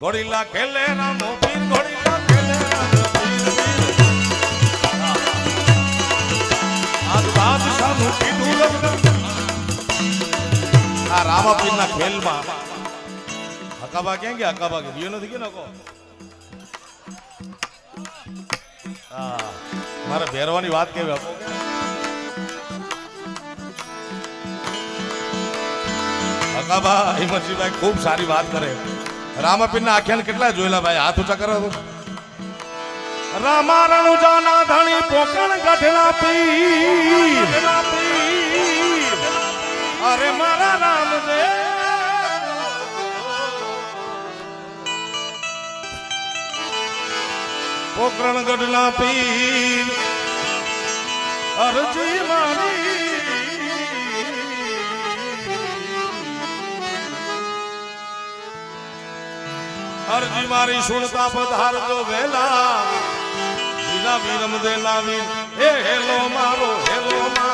ઘોડીલા ખેલે રામો પીર. આ રામાપીરના ખેલમાં હકાબા ક્યાં ગયા? હકાબા ગયા? નથી ગયો નકો મારે ભેરવાની વાત કેવી આપો? કે? હકાબા હિંમતજીભાઈ ખૂબ સારી વાત કરે. રામાપીરના આખ્યાન કેટલા જોયેલા ભાઈ? હાથ ઊંચા કરો તો. રામારણુ જાના ધણી પોકણ ગઢલા પીર. અરે મારા રામદેવ. પોકરણ ગઢલા પીર. અરજી મારી. અરજી મારી સુણતા પધારજો વેલા. બીજા વીરમ દેલા વીર. હે હેલો મારો હેલો મારો.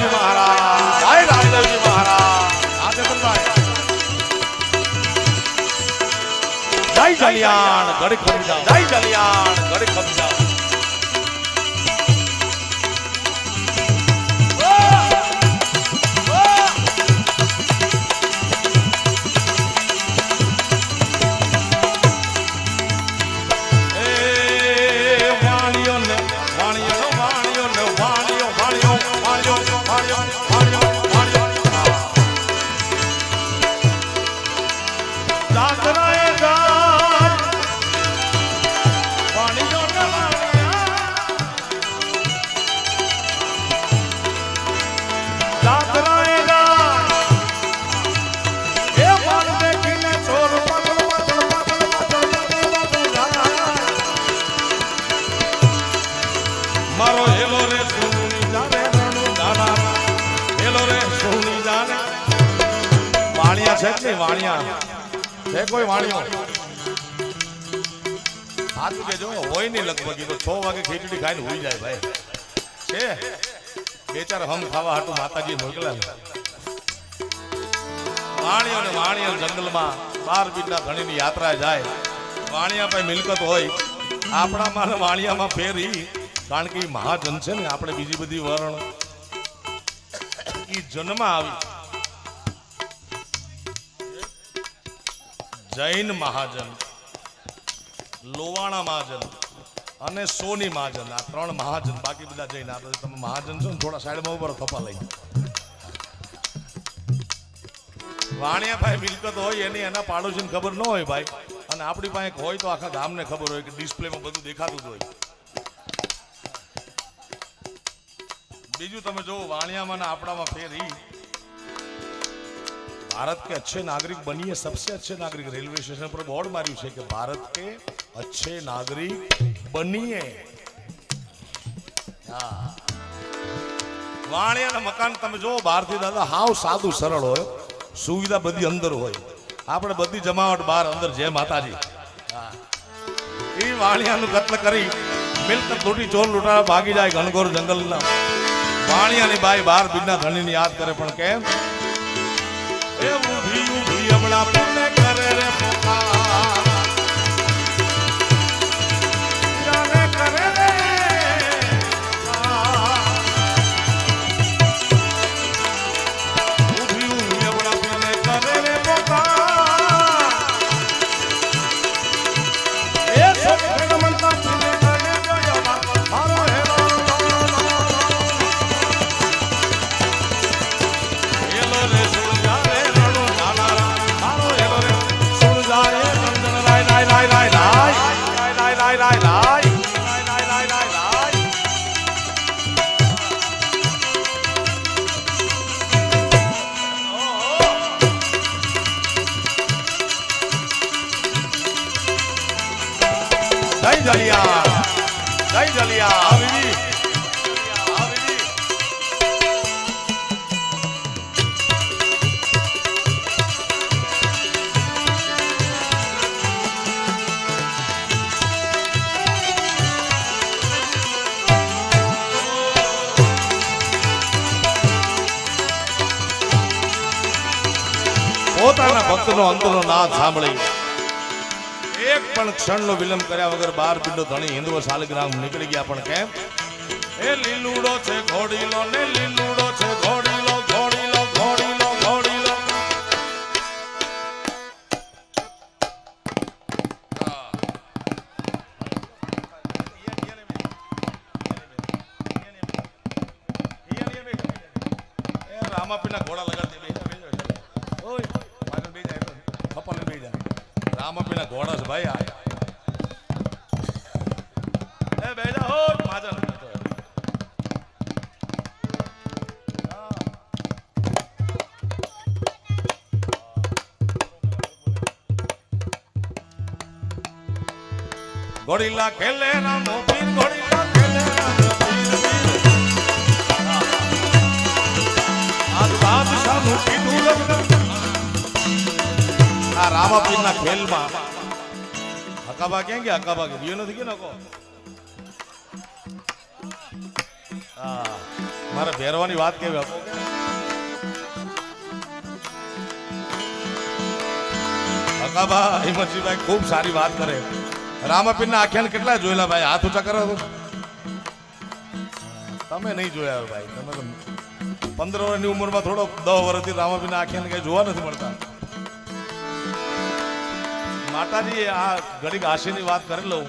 રામદેવજી મહારાજ. જય રામદેવજી મહારાજ. જય જલિયાણ ગઢ ખમજા જય જલિયાણ ગઢ ખમજા છે કે વાણિયા. છે કોઈ વાણિયો. સાચું કેજો હોય નહીં લગભગ તો છ વાગે ખીચડી ખાઈને હોઈ જાય ભાઈ. છે? બે ચાર હમ ખાવા હાટું માતાજી મોકલા. વાણિયો ને વાણિયો જંગલમાં બાર બીટના ધણીની યાત્રા જાય. વાણિયા પાસે મિલકત હોય. આપણામાં વાણિયામાં ફેરી. કારણ કે મહાજન છે ને, આપણે બીજી બધી વરણ. એ જન્મ આવી. જૈન મહાજન, લોવાણા મહાજન અને સોની મહાજન, આ ત્રણ મહાજન, બાકી બધા જૈન. આ તમે મહાજન છો ને, થોડા સાઈડમાં ઉપર થપા લઈ વાણિયા ભાઈ મિલકત હોય એની, એના પાડોશીને ખબર ન હોય ભાઈ. અને આપણી પાસે હોય તો આખા ગામને ખબર હોય કે ડિસ્પ્લેમાં બધું દેખાતું જ હોય. બીજું તમે જો વાણિયામાં ને આપણામાં ફેર ઈ ભારત કે અચ્છે નાગરિક બનીએ सबसे અચ્છે નાગરિક. રેલવે સ્ટેશન પર બોર્ડ मार्यू છે કે ભારત કે અચ્છે નાગરિક બનીએ. હા. વાણિયાના મકાન તમે જો બહારથી દાદા, હાવ સાદું, સરળ હોય. સુવિધા બધી અંદર હોય. આપણે બધી જમાવટ બહાર અંદર, જય માતાજી. એ વાણિયાનું કત્લ કરી મિલકત લૂંટી, ચોર લૂંટારા ભાગી જાય ઘણઘોર જંગલના. વાણિયાની બાઈ બહાર બીજના ધણીની યાદ કરે પણ કેમ? eu vi. જલિયા જય જલિયા. આ બીબી આ બીબી પોતાના ભક્તનો અંતરનો નાદ સાંભળી. પણ ક્ષણનો વિલંબ કર્યા વગર બાર પિંડો ધણી હિન્દુ શાલિગ્રામ નીકળી ગયા. પણ કેમ? એ લીલુડો છે ઘોડીલો ને લીલુડો છે ઘોડીલો ઘોડીલો ઘોડીલો ઘોડીલો. રામાપીના ઘોડા લગાડી દે બેજા બેજા ઓય. ખપલ બેજા રામાપીના ઘોડા છે ભાઈ આ ઘોડીલા ખેલે રામો પીર ઘોડીલા ખેલે રામો પીર. આજ બાદશાહનું કીધું લગ્ન. આ રામાપીરના ખેલમાં. હકાબા કેમ કે હકાબા કે વિયો નથી કે નકો મારે ભેરવાની વાત કેવી આપો? હકાબા હિંમતજીભાઈ ખૂબ સારી વાત કરે. રામાપીરના આખ્યાન કેટલા જોયેલા ભાઈ? હાથ ઊંચા કરો તમે નહીં જોયા ભાઈ. તમે તો પંદર વર્ષની ઉંમરમાં થોડો દસ વર્ષથી રામાપીના આખ્યાન કઈ જોવા નથી મળતા. માતાજી, આ ઘડીક આશીની વાત કરી લઉં.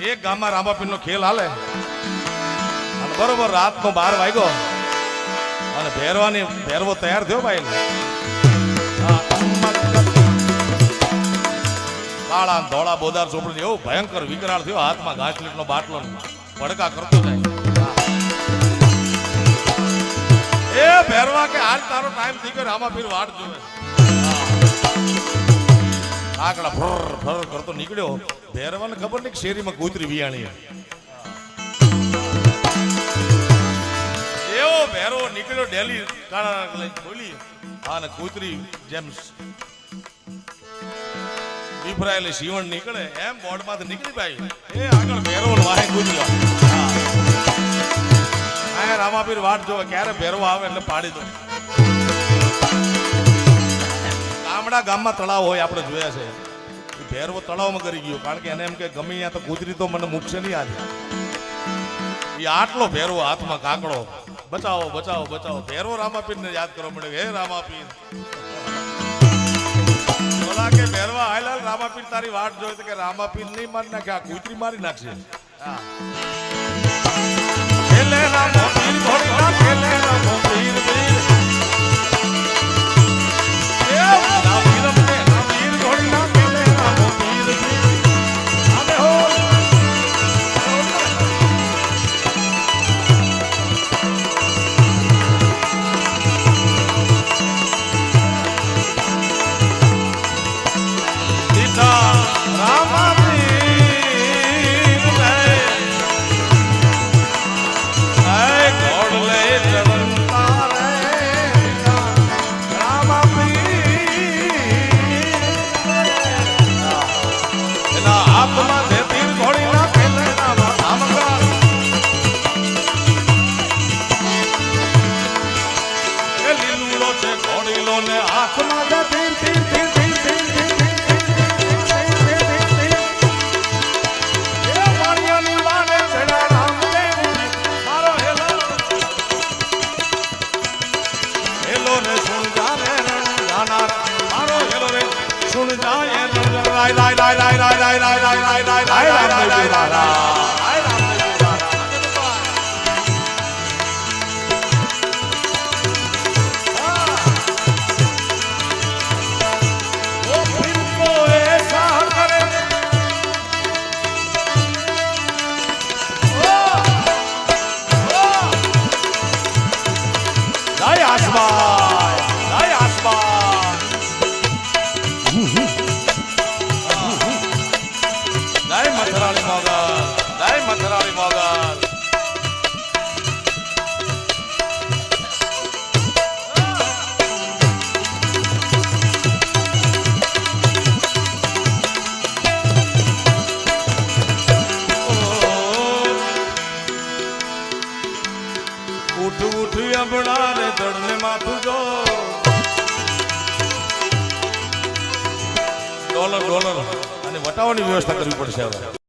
એક ગામમાં રામાપીરનો ખેલ હાલે. બરોબર બરોબર રાતનો બાર વાગ્યો. અને ભેરવાની, ભેરવો તૈયાર થયો ભાઈ. કાળા ધોળા બોદાર ચોપડી એવો ભયંકર વિકરાળ થયો હાથમાં ઘાસલીટનો બાટલો ને. ભડકા કરતો જાય. એ ભેરવા કે હાલ તારો ટાઈમ થઈ ગયો રામાપીર વાટ જોવે. આકડા ફર ફર કરતો નીકળ્યો. ભેરવાને ખબર નહીં કે શેરીમાં કૂતરી વિયાણી એવો ભેરો નીકળ્યો ડેલી કાળા ખોલી અને કૂતરી જેમ વિફરાયેલી શિવણ નીકળે, એમ બોર્ડમાંથી નીકળી ભાઈ. એ આગળ ભેરો વાહે ગુજરો રામાપીર વાટ જોવે, ક્યારે ભેરવો આવે એટલે પાડી દો. ગામડા ગામમાં તળાવ હોય, આપણે જોયા છે. ભેરવો તળાવમાં કરી ગયો, કારણ કે એને એમ કે ગમે ત્યાં તો કૂતરી તો મને મૂકશે નહીં આજે. એ આટલો ભેરવો હાથમાં કાકડો. બચાવો બચાવો બચાવો. ભેરવો રામાપીરને યાદ કરવો પડે હે રામાપીર. બોલા કે ભેરવા રામાપીર તારી વાટ જોઈ તો કે રામાપીર નહીં મારી નાખે આ કૂતરી મારી નાખશે. હા. ખેલે Asma. વ્યવસ્થા કરવી પડશે હવે